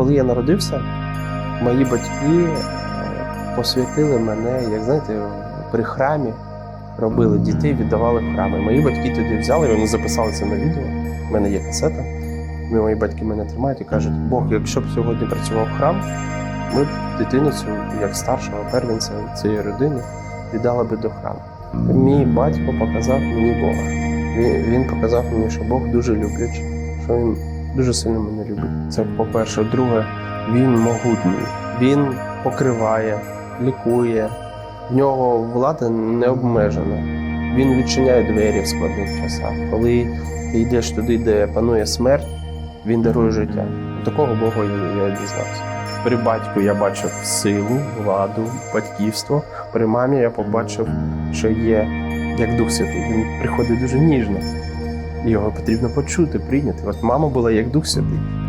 коли я народився, мої батьки е, посвятили мене, як знаєте, при храмі робили дітей, віддавали в храми. Мої батьки туди взяли, вони записали це на відео. У мене є касета. Мої батьки мене тримають і кажуть, Бог, якщо б сьогодні працював храм, ми б дитину цю, як старшого первенця цієї родини, віддали би до храму. Мій батько показав мені Бога. Він показав мені, що Бог дуже люблячий, що він дуже сильно мене любить. Це по-перше. Друге, він могутній, він покриває, лікує. В нього влада не обмежена. Він відчиняє двері в складних часах. Коли ти йдеш туди, де панує смерть, він дарує життя. Такого Бога я, дізнався. При батьку я бачив силу, владу, батьківство. При мамі я побачив, що є як Дух Святий. Він приходить дуже ніжно. Його потрібно почути, прийняти. От мама була як Дух Святий.